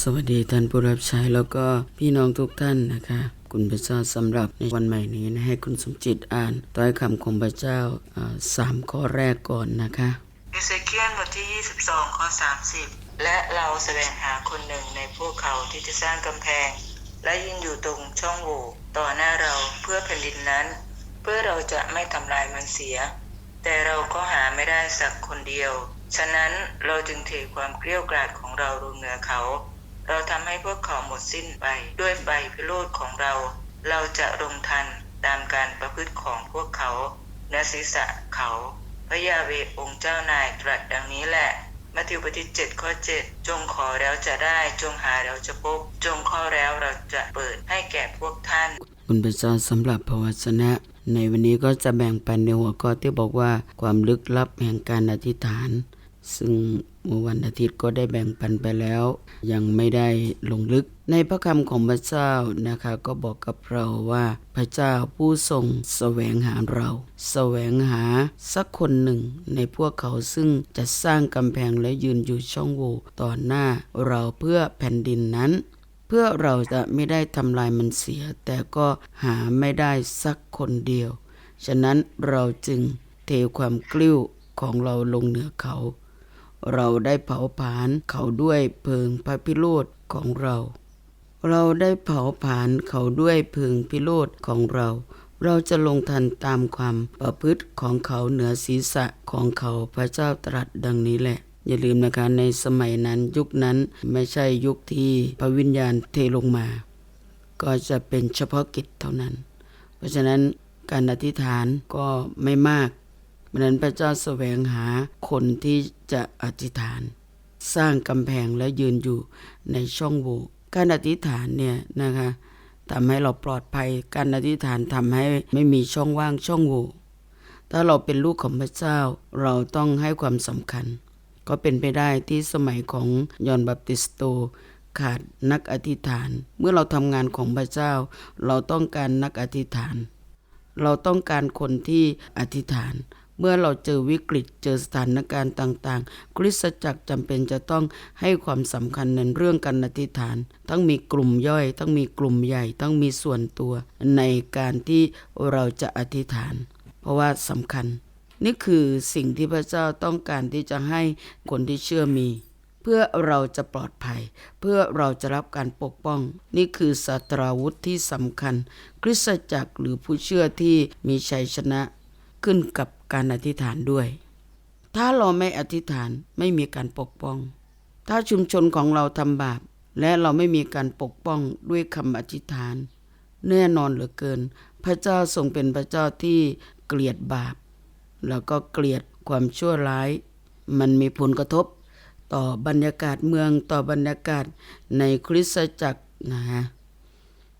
สวัสดีท่านผู้รับใช้แล้วก็พี่น้องทุกท่านนะคะคุณพระเจ้าสำหรับในวันใหม่นี้นะให้คุณสมจิตอ่านต้อยคำของพระเจ้าสามข้อแรกก่อนนะคะเอเซเคียลบทที่ 22 ข้อ 30 และเราแสวงหาคนหนึ่งในพวกเขาที่จะสร้างกำแพง และยืนอยู่ตรงช่องโหว่ต่อหน้าเราเพื่อแผ่นดินนั้น เพื่อเราจะไม่ทำลายมันเสีย แต่เราก็หาไม่ได้สักคนเดียว ฉะนั้นเราจึงเทความเกลี้ยวกราดของเราลงเหนือเขา เราทำให้พวกเขาหมดสิ้นไปด้วยใบพิโรธของเรา เราจะลงทันตามการประพฤติของพวกเขาเนื้อศีรษะเขา พระยาเวองค์เจ้านายตรัสดังนี้แหละมัทธิวบทที่7ข้อ7จงขอแล้วจะได้ จงหาแล้วจะพบ จงข้อแล้วเราจะเปิดให้แก่พวกท่าน คุณพระเจ้าสำหรับพระวจนะ ในวันนี้ก็จะแบ่งปันในหัวข้อที่บอกว่าความลึกลับแห่งการอธิษฐาน ซึ่ง เมื่อวันอาทิตย์ก็ได้แบ่งปันไปแล้ว ยังไม่ได้ลงลึก ในพระคำของพระเจ้านะคะ ก็บอกกับเราว่าพระเจ้าผู้ทรงแสวงหาเราแสวงหาสักคนหนึ่ง ในพวกเขาซึ่งจะสร้างกำแพงและยืนอยู่ช่องโหว่ต่อหน้าเราเพื่อแผ่นดินนั้น เพื่อเราจะไม่ได้ทำลายมันเสีย แต่ก็หาไม่ได้สักคนเดียว ฉะนั้นเราจึงเทความกลิ้วของเราลงเหนือเขา เราได้เผาผลาญเขาด้วยเพลิงพระพิโรธของเรา เราได้เผาผลาญเขาด้วยเพลิงพิโรธของเรา เราจะลงทันตามความประพฤติของเขาเหนือศีรษะของเขาพระเจ้าตรัสดังนี้แหละอย่าลืมนะคะในสมัยนั้นยุคนั้นไม่ใช่ยุคที่พระวิญญาณเทลงมา ก็จะเป็นเฉพาะกิจเท่านั้น เพราะฉะนั้นการอธิษฐานก็ไม่มาก เพราะนั้นพระเจ้าแสวงหาคนที่จะอธิษฐาน สร้างกำแพงและยืนอยู่ในช่องโหว่การอธิษฐานเนี่ยนะคะทำให้เราปลอดภัยการอธิษฐานทำให้ไม่มีช่องว่างช่องโหว่ถ้าเราเป็นลูกของพระเจ้าเราต้องให้ความสำคัญ ก็เป็นไปได้ที่สมัยของยอนบัพติสโตขาดนักอธิษฐาน เมื่อเราทำงานของพระเจ้า เราต้องการนักอธิษฐาน เราต้องการคนที่อธิษฐาน เมื่อเราเจอวิกฤตเจอสถานการณ์ต่างๆ คริสตจักรจำเป็นจะต้องให้ความสำคัญในเรื่องการอธิษฐาน ต้องมีกลุ่มย่อยต้องมีกลุ่มใหญ่ต้องมีส่วนตัวในการที่เราจะอธิษฐาน เพราะว่าสำคัญ นี่คือสิ่งที่พระเจ้าต้องการที่จะให้คนที่เชื่อมีเพื่อเราจะปลอดภัย เพื่อเราจะรับการปกป้อง นี่คือสตราวุธที่สำคัญ คริสตจักรหรือผู้เชื่อที่มีชัยชนะ ขึ้นกับการอธิษฐานด้วย ถ้าเราไม่อธิษฐานไม่มีการปกป้อง ถ้าชุมชนของเราทำบาป และเราไม่มีการปกป้องด้วยคำอธิษฐาน แน่นอนเหลือเกิน พระเจ้าทรงเป็นพระเจ้าที่เกลียดบาป แล้วก็เกลียดความชั่วร้าย มันมีผลกระทบต่อบรรยากาศเมืองต่อบรรยากาศในคริสตจักรนะฮะ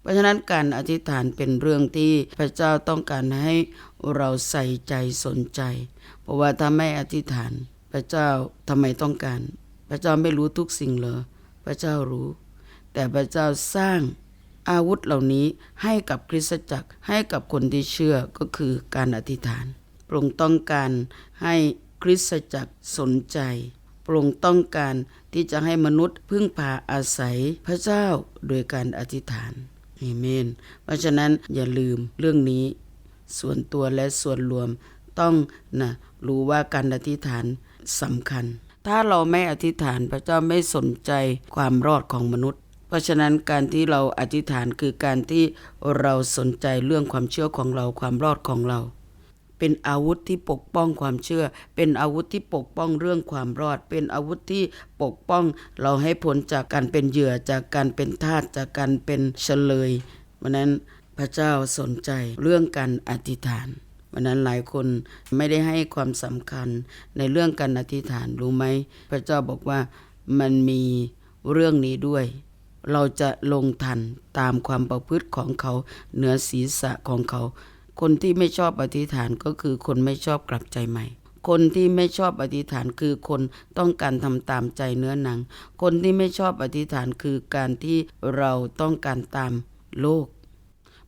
เพราะฉะนั้นการอธิษฐานเป็นเรื่องที่พระเจ้าต้องการให้ เราใส่ใจสนใจ เพราะว่าถ้าไม่อธิษฐาน พระเจ้าทำไมต้องการ พระเจ้าไม่รู้ทุกสิ่งเหรอพระเจ้ารู้ แต่พระเจ้าสร้างอาวุธเหล่านี้ให้กับคริสตจักรให้กับคนที่เชื่อก็คือการอธิษฐานพระองค์ต้องการให้คริสตจักรสนใจพระองค์ต้องการที่จะให้มนุษย์พึ่งพาอาศัยพระเจ้าโดยการอธิษฐานเอเมน เพราะฉะนั้นอย่าลืมเรื่องนี้ ส่วนตัวและส่วนรวมต้องนะรู้ว่าการอธิษฐานสำคัญ ถ้าเราไม่อธิษฐานพระเจ้าไม่สนใจความรอดของมนุษย์ เพราะฉะนั้นการที่เราอธิษฐานคือการที่เราสนใจเรื่องความเชื่อของเราความรอดของเรา เป็นอาวุธที่ปกป้องความเชื่อ เป็นอาวุธที่ปกป้องเรื่องความรอด เป็นอาวุธที่ปกป้องเราให้พ้นจากการเป็นเหยื่อจากการเป็นทาสจากการเป็นเฉลยวันนั้น ระเจ้าสนใจเรื่องการอธิษฐานวันนั้นหลายคนไม่ได้ให้ความสำคัญในเรื่องการอธิษฐานรู้ไหม พระเจ้าบอกว่ามันมีเรื่องนี้ด้วย เราจะลงทันตามความประพฤติของเขาเหนือศีรษะของเขา คนที่ไม่ชอบอธิษฐานก็คือคนไม่ชอบกลับใจใหม่คนที่ไม่ชอบอธิษฐานคือคนต้องการทำตามใจเนื้อหนัง คนที่ไม่ชอบอธิษฐานคือการที่เราต้องการตามโลก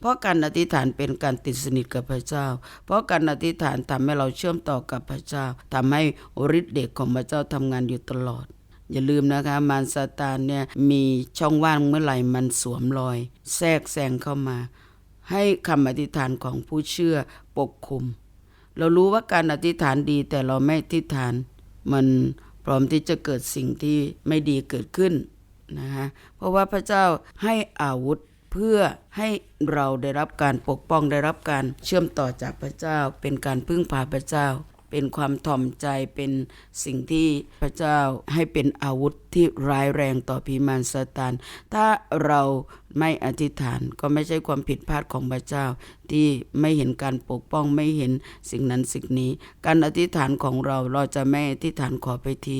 เพราะการอธิษฐานเป็นการติดสนิทกับพระเจ้า เพราะการอธิษฐานทำให้เราเชื่อมต่อกับพระเจ้าทำให้ฤทธิ์เดชของพระเจ้าทำงานอยู่ตลอด อย่าลืมนะคะมารซาตานเนี่ยมีช่องว่างเมื่อไหร่มันสวมรอย แทรกแซงเข้ามา ให้คำอธิษฐานของผู้เชื่อปกคลุม เรารู้ว่าการอธิษฐานดีแต่เราไม่อธิษฐาน มันพร้อมที่จะเกิดสิ่งที่ไม่ดีเกิดขึ้นนะฮะเพราะว่าพระเจ้าให้อาวุธ เพื่อให้เราได้รับการปกป้องได้รับการเชื่อมต่อจากพระเจ้า เป็นการพึ่งพาพระเจ้า เป็นความถ่อมใจเป็นสิ่งที่พระเจ้าให้เป็นอาวุธที่ร้ายแรงต่อพิมานซาตาน ถ้าเราไม่อธิษฐานก็ไม่ใช่ความผิดพลาดของพระเจ้า ที่ไม่เห็นการปกป้องไม่เห็นสิ่งนั้นสิ่งนี้ การอธิษฐานของเราเราจะไม่อธิษฐานขอไปที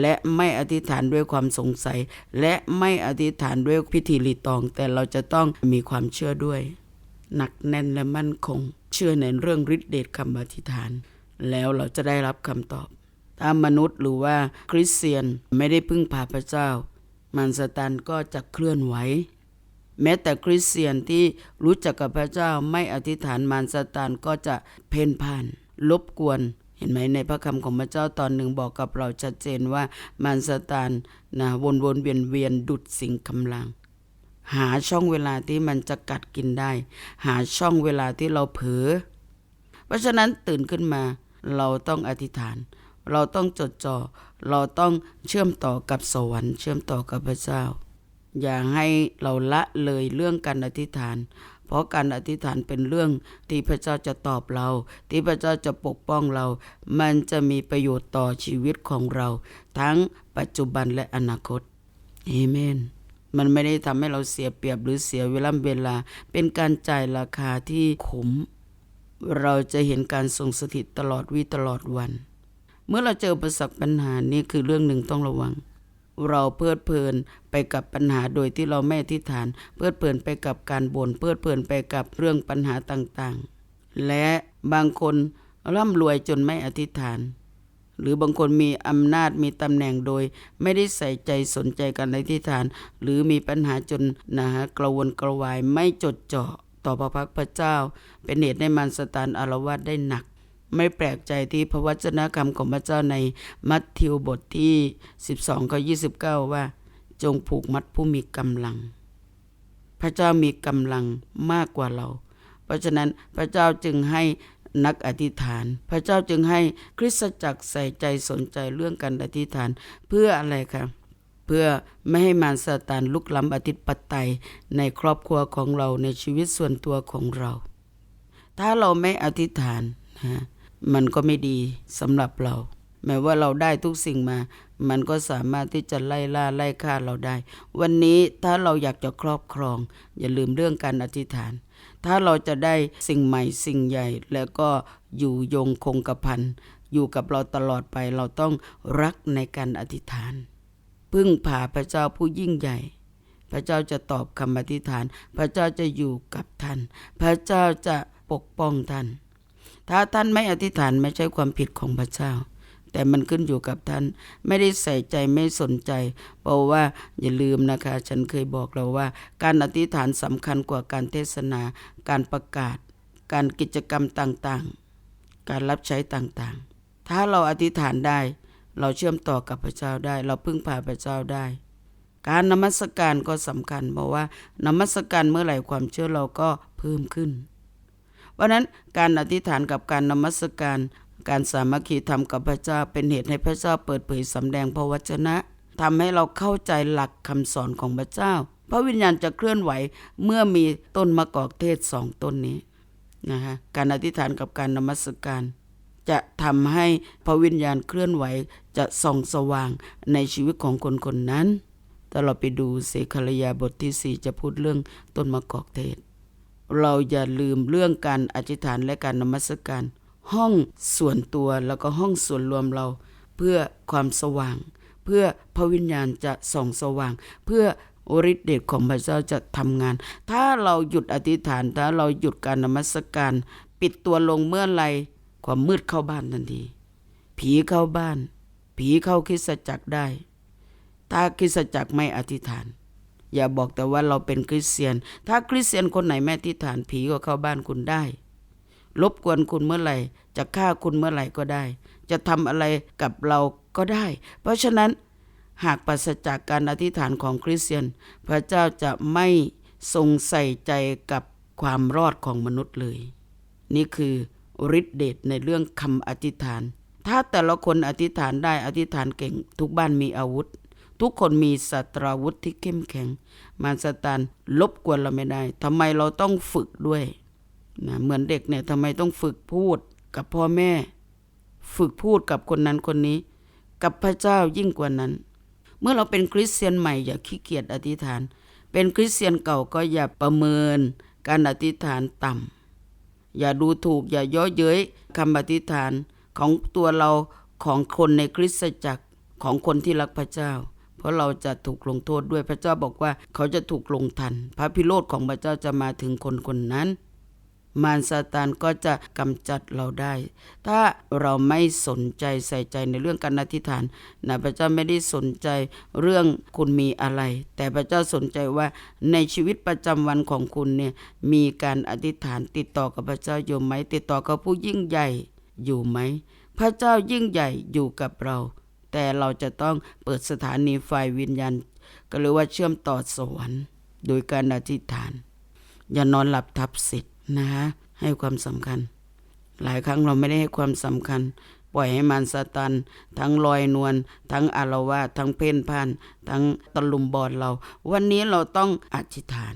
และไม่อธิษฐานด้วยความสงสัย และไม่อธิษฐานด้วยพิธีรีตอง แต่เราจะต้องมีความเชื่อด้วย หนักแน่นและมั่นคง เชื่อในเรื่องฤทธิเดชคำอธิษฐาน แล้วเราจะได้รับคำตอบ ถ้ามนุษย์หรือว่าคริสเตียนไม่ได้พึ่งพาพระเจ้า มันสตันก็จะเคลื่อนไหวแม้แต่คริสเตียนที่รู้จักกับพระเจ้าไม่อธิษฐานมารซาตานก็จะเพ่นพ่านลบกวน เห็นไหมในพระคำของพระเจ้าตอนหนึ่งบอกกับเราชัดเจนว่ามารซาตานนะวนวนเวียนเวียนดุดสิ่งกำลัง หาช่องเวลาที่มันจะกัดกินได้ หาช่องเวลาที่เราเผลอเพราะฉะนั้นตื่นขึ้นมา เราต้องอธิษฐาน เราต้องจดจ่อเราต้องเชื่อมต่อกับสวรรค์เชื่อมต่อกับพระเจ้า อย่าให้เราละเลยเรื่องการอธิษฐาน เพราะการอธิษฐานเป็นเรื่องที่พระเจ้าจะตอบเรา ที่พระเจ้าจะปกป้องเรา มันจะมีประโยชน์ต่อชีวิตของเรา ทั้งปัจจุบันและอนาคตเอเมนมันไม่ได้ทำให้เราเสียเปรียบหรือเสียเวลาเวลา เป็นการจ่ายราคาที่คุ้ม เราจะเห็นการทรงสถิตตลอดวีตลอดวัน เมื่อเราเจออุประสักปัญหานี้คือเรื่องหนึ่งต้องระวัง เราเพลิดเพลินไปกับปัญหาโดยที่เราไม่อธิฐาน เพลิดเพลินไปกับการบน่นเพลิดเพลินไปกับเรื่องปัญหาต่างๆ และบางคนร่ำรวยจนไม่อธิษฐาน หรือบางคนมีอำนาจมีตำแหน่งโดย ไม่ได้ใส่ใจสนใจการอธิษฐาน หรือมีปัญหาจนนะฮะกระวนกระวายไม่จดจ่อ ต่อพระพักพระเจ้า เป็นเหตุให้มันสตานอารวาสได้หนัก ไม่แปลกใจที่พระวจนะคำของพระเจ้าในมัทธิวบทที่ 12ข้อ29 ว่า จงผูกมัดผู้มีกำลัง พระเจ้ามีกำลังมากกว่าเรา เพราะฉะนั้นพระเจ้าจึงให้นักอธิษฐาน พระเจ้าจึงให้คริสตจักรใส่ใจสนใจเรื่องการอธิษฐานเพื่ออะไรครับ เพื่อไม่ให้มารซาตานลุกล้ำอธิปไตยในครอบครัวของเราในชีวิตส่วนตัวของเรา ถ้าเราไม่อธิษฐานนะมันก็ไม่ดีสำหรับเรา แม้ว่าเราได้ทุกสิ่งมา มันก็สามารถที่จะไล่ล่าไล่ฆ่าเราได้ วันนี้ถ้าเราอยากจะครอบครอง อย่าลืมเรื่องการอธิษฐาน ถ้าเราจะได้สิ่งใหม่สิ่งใหญ่ แล้วก็อยู่ยงคงกระพันอยู่กับเราตลอดไปเราต้องรักในการอธิษฐาน พึ่งพาพระเจ้าผู้ยิ่งใหญ่ พระเจ้าจะตอบคำอธิษฐาน พระเจ้าจะอยู่กับท่าน พระเจ้าจะปกป้องท่าน ถ้าท่านไม่อธิษฐานไม่ใช่ความผิดของพระเจ้า แต่มันขึ้นอยู่กับท่าน ไม่ได้ใส่ใจไม่สนใจ เพราะว่าอย่าลืมนะคะ ฉันเคยบอกเราว่า การอธิษฐานสำคัญกว่าการเทศนา การประกาศ การกิจกรรมต่างๆ การรับใช้ต่างๆ ถ้าเราอธิษฐานได้ เราเชื่อมต่อกับพระเจ้าได้ เราพึ่งพาพระเจ้าได้ การนมัสการก็สำคัญเพราะว่านมัสการเมื่อไหร่ความเชื่อเราก็เพิ่มขึ้น เพราะนั้นการอธิษฐานกับการนมัสการการสามัคคีธรรมกับพระเจ้าเป็นเหตุให้พระเจ้าเปิดเผยสำแดงพระวจนะทำให้เราเข้าใจหลักคำสอนของพระเจ้า พระวิญญาณจะเคลื่อนไหวเมื่อมีต้นมะกอกเทศสองต้นนี้นะคะการอธิษฐานกับการนมัสการ จะทำให้พระวิญญาณเคลื่อนไหวจะส่องสว่างในชีวิตของคนคนนั้นถ้าเราไปดูเสคารยาบทที่สี่จะพูดเรื่องต้นมะกอกเทศ เราอย่าลืมเรื่องการอธิษฐานและการนมัสการ ห้องส่วนตัวแล้วก็ห้องส่วนรวมเรา เพื่อความสว่าง เพื่อพระวิญญาณจะส่องสว่าง เพื่อฤทธิเดชของพระเจ้าจะทำงาน ถ้าเราหยุดอธิษฐานถ้าเราหยุดการนมัสการ ปิดตัวลงเมื่อไร ความมืดเข้าบ้านทันที ผีเข้าบ้าน ผีเข้าคิสจักรได้ถ้าคิสจักรไม่อธิษฐาน อย่าบอกแต่ว่าเราเป็นคริสเตียน ถ้าคริสเตียนคนไหนไม่อธิษฐานผีก็เข้าบ้านคุณได้รบกวนคุณเมื่อไหร่ จะฆ่าคุณเมื่อไหร่ก็ได้ จะทำอะไรกับเราก็ได้ เพราะฉะนั้นหากปราศจากการอธิษฐานของคริสเตียน พระเจ้าจะไม่ทรงใส่ใจกับความรอดของมนุษย์เลย นี่คือ ฤทธิเดชในเรื่องคำอธิษฐาน ถ้าแต่ละคนอธิษฐานได้อธิษฐานเก่ง ทุกบ้านมีอาวุธ ทุกคนมีสัตราวุธที่เข้มแข็ง มารสตานลบกวนเราไม่ได้ทำไมเราต้องฝึกด้วยนะเหมือนเด็กเนี่ยทำไมต้องฝึกพูดกับพ่อแม่ ฝึกพูดกับคนนั้นคนนี้ กับพระเจ้ายิ่งกว่านั้น เมื่อเราเป็นคริสเตียนใหม่อย่าขี้เกียจอธิษฐาน เป็นคริสเตียนเก่าก็อย่าประเมินการอธิษฐานต่ำ อย่าดูถูกอย่าย่อเย้ยคำอธิษฐานของตัวเราของคนในคริสตจักรของคนที่รักพระเจ้า เพราะเราจะถูกลงโทษด้วยพระเจ้าบอกว่า เขาจะถูกลงทัน พระพิโรธของพระเจ้าจะมาถึงคนคนนั้น มารซาตานก็จะกำจัดเราได้ ถ้าเราไม่สนใจใส่ใจในเรื่องการอธิษฐานนะพระเจ้าไม่ได้สนใจเรื่องคุณมีอะไร แต่พระเจ้าสนใจว่าในชีวิตประจำวันของคุณเนี่ยมีการอธิษฐานติดต่อกับพระเจ้าอยู่ไหม ติดต่อกับผู้ยิ่งใหญ่อยู่ไหม พระเจ้ายิ่งใหญ่อยู่กับเรา แต่เราจะต้องเปิดสถานีไฟวิญญาณก็เรียกว่าเชื่อมต่อสวรรค์ โดยการอธิษฐาน อย่านอนหลับทับสิทธิ นะฮะให้ความสำคัญ หลายครั้งเราไม่ได้ให้ความสำคัญ ปล่อยให้มันสตัน ทั้งลอยนวลทั้งอารวาทั้งเพ่นพ่าน ทั้งตะลุมบอลเรา วันนี้เราต้องอธิษฐาน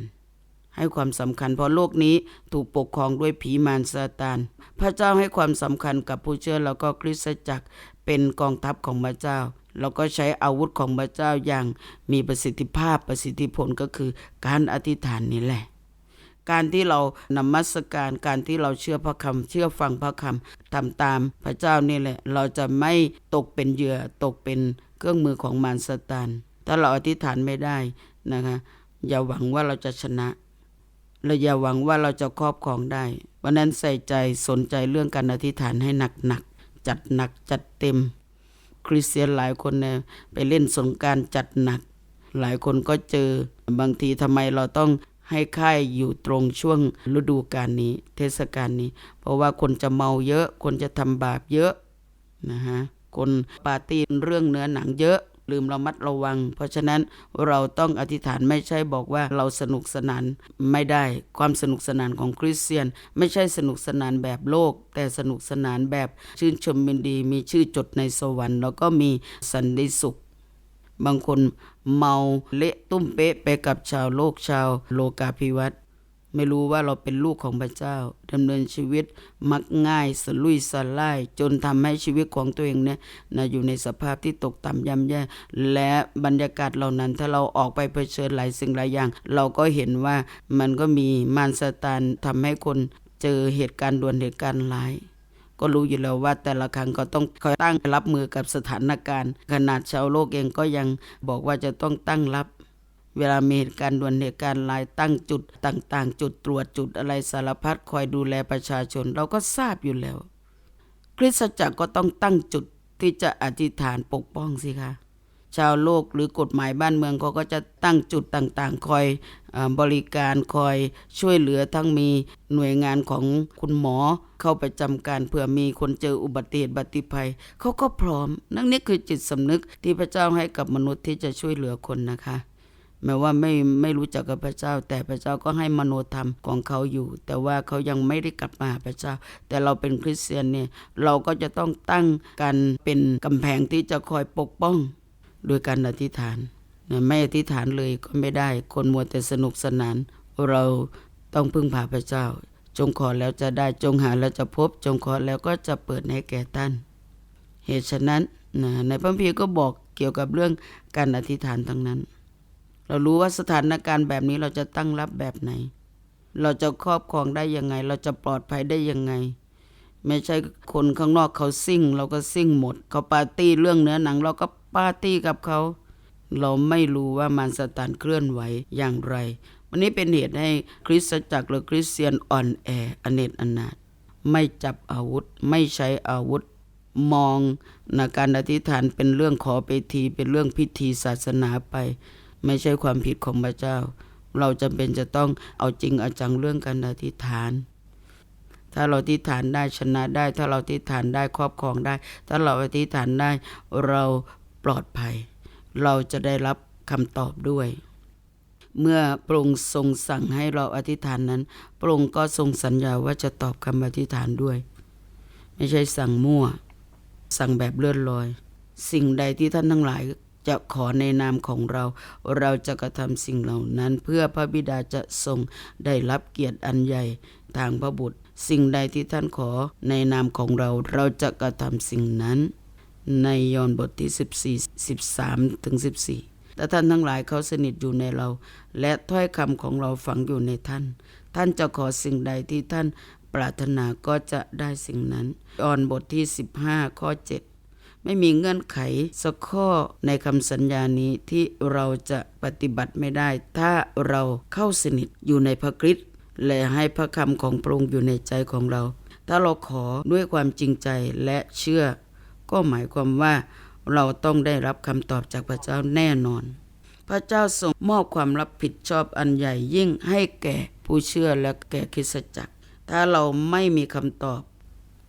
ให้ความสำคัญ เพราะโลกนี้ถูกปกครองด้วยผีมารซาตาน พระเจ้าให้ความสำคัญกับผู้เชื่อแล้วก็คริสตจักรเป็นกองทัพของพระเจ้าเราก็ใช้อาวุธของพระเจ้าอย่างมีประสิทธิภาพประสิทธิผลก็คือการอธิษฐานนี่แหละ การที่เรานมัสการการที่เราเชื่อพระคำเชื่อฟังพระคำทำตามพระเจ้านี่แหละ เราจะไม่ตกเป็นเหยื่อตกเป็นเครื่องมือของมารซาตานถ้าเราอธิษฐานไม่ได้นะคะ อย่าหวังว่าเราจะชนะและอย่าหวังว่าเราจะครอบครองได้วันนั้นใส่ใจสนใจเรื่องการอธิษฐานให้หนักๆจัดหนักจัดเต็ม คริสเตียนหลายคนเนี่ยไปเล่นสงการจัดหนัก หลายคนก็เจอบางทีทำไมเราต้อง ให้ค่ายอยู่ตรงช่วงฤดูกาลนี้ เทศกาลนี้ เพราะว่าคนจะเมาเยอะ คนจะทำบาปเยอะนะฮะคนปาร์ตี้เรื่องเนื้อหนังเยอะลืมระมัดระวัง เพราะฉะนั้นเราต้องอธิษฐานไม่ใช่บอกว่าเราสนุกสนานไม่ได้ความสนุกสนานของคริสเตียน ไม่ใช่สนุกสนานแบบโลก แต่สนุกสนานแบบชื่นชมยินดี มีชื่อจดในสวรรค์ แล้วก็มีสันติสุข บางคน เมาเละตุ้มเป๊ะไปกับชาวโลกชาวโลกาภิวัตน์ไม่รู้ว่าเราเป็นลูกของพระเจ้าดำเนินชีวิตมักง่ายสลุยสลาย จนทำให้ชีวิตของตัวเองเนี่ยนะอยู่ในสภาพที่ตกต่ำย่ำแย่ และบรรยากาศเหล่านั้นถ้าเราออกไปเผชิญหลายสิ่งหลายอย่าง เราก็เห็นว่ามันก็มีมารสตานทำให้คนเจอเหตุการณ์ด่วนเหตุการณ์ร้าย ก็รู้อยู่แล้วว่าแต่ละครั้งก็ต้องคอยตั้งรับมือกับสถานการณ์ ขนาดชาวโลกเองก็ยังบอกว่าจะต้องตั้งรับเวลามีเหตุการณ์ด่วนเหตุการณ์ลายตั้งจุดต่างๆ จุดตรวจจุดอะไรสารพัดคอยดูแลประชาชน เราก็ทราบอยู่แล้ว คริสตจักรก็ต้องตั้งจุดที่จะอธิษฐานปกป้องสิคะ ชาวโลกหรือกฎหมายบ้านเมืองเขาก็จะตั้งจุดต่างๆ คอยอบริการคอยช่วยเหลือทั้งมีหน่วยงานของคุณหมอเข้าไปจำการเผื่อมีคนเจออุบัติเหตุบัติภัยเขาก็พร้อม นั่นนี่คือจิตสำนึกที่พระเจ้าให้กับมนุษย์ที่จะช่วยเหลือคนนะคะแม้ว่าไม่ไม่รู้จักกับพระเจ้า แต่พระเจ้าก็ให้มโนธรรมของเขาอยู่ แต่ว่าเขายังไม่ได้กลับมาหาพระเจ้า แต่เราเป็นคริสเตียนเนี่ยเราก็จะต้องตั้งกันเป็นกำแพงที่จะคอยปกป้อง โดยการอธิษฐานนะไม่อธิษฐานเลยก็ไม่ได้ คนมัวแต่สนุกสนาน เราต้องพึ่งพาพระเจ้า จงขอแล้วจะได้จงหาแล้วจะพบ จงขอแล้วก็จะเปิดให้แก่ท่าน เหตุฉะนั้นนะในพระคัมภีร์ก็บอกเกี่ยวกับเรื่องการอธิษฐานทั้งนั้น เรารู้ว่าสถานการณ์แบบนี้เราจะตั้งรับแบบไหน เราจะครอบครองได้ยังไง เราจะปลอดภัยได้ยังไง ไม่ใช่คนข้างนอกเขาซิ่ง เราก็ซิ่งหมด เขาปาร์ตี้เรื่องเนื้อหนัง เราก็ ปาร์ตี้กับเขา เราไม่รู้ว่ามารสตานเคลื่อนไหวอย่างไร วันนี้เป็นเหตุให้คริสตจักรหรือคริสเตียนอ่อนแออเนจอนาถไม่จับอาวุธไม่ใช้อาวุธมองนะการอธิษฐานเป็นเรื่องขอไปทีเป็นเรื่องพิธีศาสนาไป ไม่ใช่ความผิดของพระเจ้า เราจำเป็นจะต้องเอาจริงเอาจังเรื่องการอธิษฐาน ถ้าเราอธิษฐานได้ชนะได้ ถ้าเราอธิษฐานได้ครอบครองได้ ถ้าเราอธิษฐานได้ เรา ปลอดภัย เราจะได้รับคำตอบด้วย เมื่อพระองค์ทรงสั่งให้เราอธิษฐานนั้น พระองค์ก็ทรงสัญญาว่าจะตอบคำอธิษฐานด้วย ไม่ใช่สั่งมั่ว สั่งแบบเลื่อนลอย สิ่งใดที่ท่านทั้งหลายจะขอในนามของเรา เราจะกระทำสิ่งเหล่านั้น เพื่อพระบิดาจะทรงได้รับเกียรติอันใหญ่ทางพระบุตร สิ่งใดที่ท่านขอในนามของเรา เราจะกระทำสิ่งนั้น ในยอห์นบทที่ 14 13ถึง14 แต่ท่านทั้งหลายเขาสนิทอยู่ในเรา และถ้อยคำของเราฝังอยู่ในท่าน ท่านจะขอสิ่งใดที่ท่านปรารถนาก็จะได้สิ่งนั้นยอห์นบทที่ 15 ข้อ 7 ไม่มีเงื่อนไขสักข้อในคำสัญญานี้ที่เราจะปฏิบัติไม่ได้ ถ้าเราเข้าสนิทอยู่ในพระคริสต์และให้พระคำของพระองค์อยู่ในใจของเรา ถ้าเราขอด้วยความจริงใจและเชื่อ ก็หมายความว่าเราต้องได้รับคำตอบจากพระเจ้าแน่นอน พระเจ้าทรงมอบความรับผิดชอบอันใหญ่ยิ่งให้แก่ผู้เชื่อและแก่คริสตจักร ถ้าเราไม่มีคำตอบ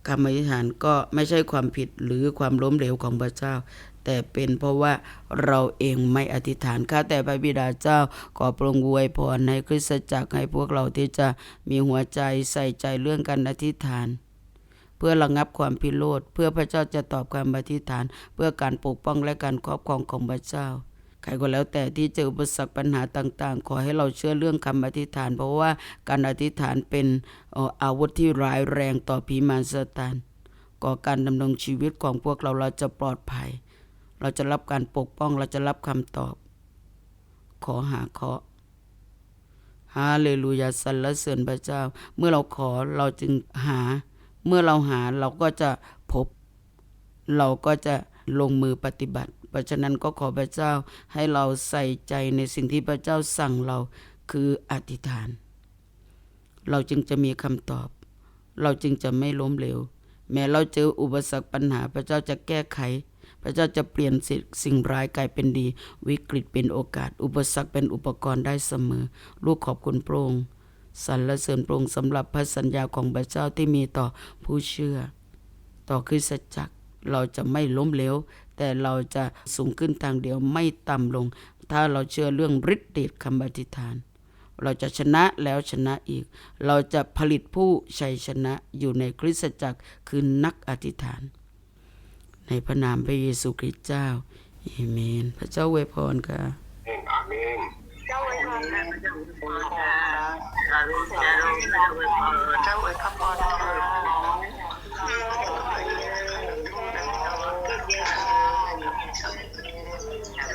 คำอธิษฐานก็ไม่ใช่ความผิดหรือความล้มเหลวของพระเจ้า แต่เป็นเพราะว่าเราเองไม่อธิษฐานข้าแต่พระบิดาเจ้าขอปรงอวยพรให้คริสตจักรให้พวกเราที่จะมีหัวใจใส่ใจเรื่องการอธิษฐาน เพื่อระงับความพิโรธเพื่อพระเจ้าจะตอบความอธิษฐาน เพื่อการปกป้องและการครอบครองของพระเจ้าใครก็แล้วแต่ที่เจออุปสรรคปัญหาต่าง ๆ ขอให้เราเชื่อเรื่องคำอธิษฐาน เพราะว่าการอธิษฐานเป็นเอ่ออาวุธที่ร้ายแรงต่อผีมารซาตานก่อการดำรงชีวิตของพวกเราเราจะปลอดภัย เราจะรับการปกป้องเราจะรับคำตอบ ขอหาเคาะฮาเลลูยาสรรเสริญพระเจ้า เมื่อเราขอเราจึงหา เมื่อเราหาเราก็จะพบ เราก็จะลงมือปฏิบัติ เพราะฉะนั้นก็ขอพระเจ้าให้เราใส่ใจในสิ่งที่พระเจ้าสั่งเราคืออธิษฐาน เราจึงจะมีคำตอบ เราจึงจะไม่ล้มเหลว แม้เราเจออุปสรรคปัญหาพระเจ้าจะแก้ไข พระเจ้าจะเปลี่ยนสิ่งสิ่งร้ายกลายเป็นดี วิกฤตเป็นโอกาส อุปสรรคเป็นอุปกรณ์ได้เสมอ ลูกขอบคุณพระองค์ สรรเสริญพระองค์สำหรับพระสัญญาของพระเจ้าที่มีต่อผู้เชื่อ ต่อคริสตจักรเราจะไม่ล้มเหลวแต่เราจะสูงขึ้นทางเดียวไม่ต่ำลง ถ้าเราเชื่อเรื่องฤทธิ์เดชคำอธิษฐาน เราจะชนะแล้วชนะอีก เราจะผลิตผู้ชัยชนะอยู่ในคริสตจักรคือนักอธิษฐาน ในพระนามพระเยซูคริสต์เจ้าเอเมน พระเจ้าอวพรค่ะอาเมนเจ้าอวพรนะ เจ้าอวยพรนะอารุณเจ้าอวยพรเจ้าอวยพรนะ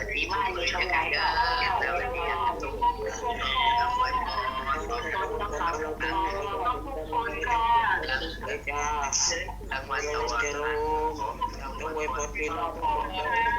สีมาเลยช่อเจ้าเลยเนี่ยต้องอวยพรต้องขอบคุณต้องขอบคุณค่ะจ้าทางวัดสเจว่างริญต้องไว้พอพี่น้อง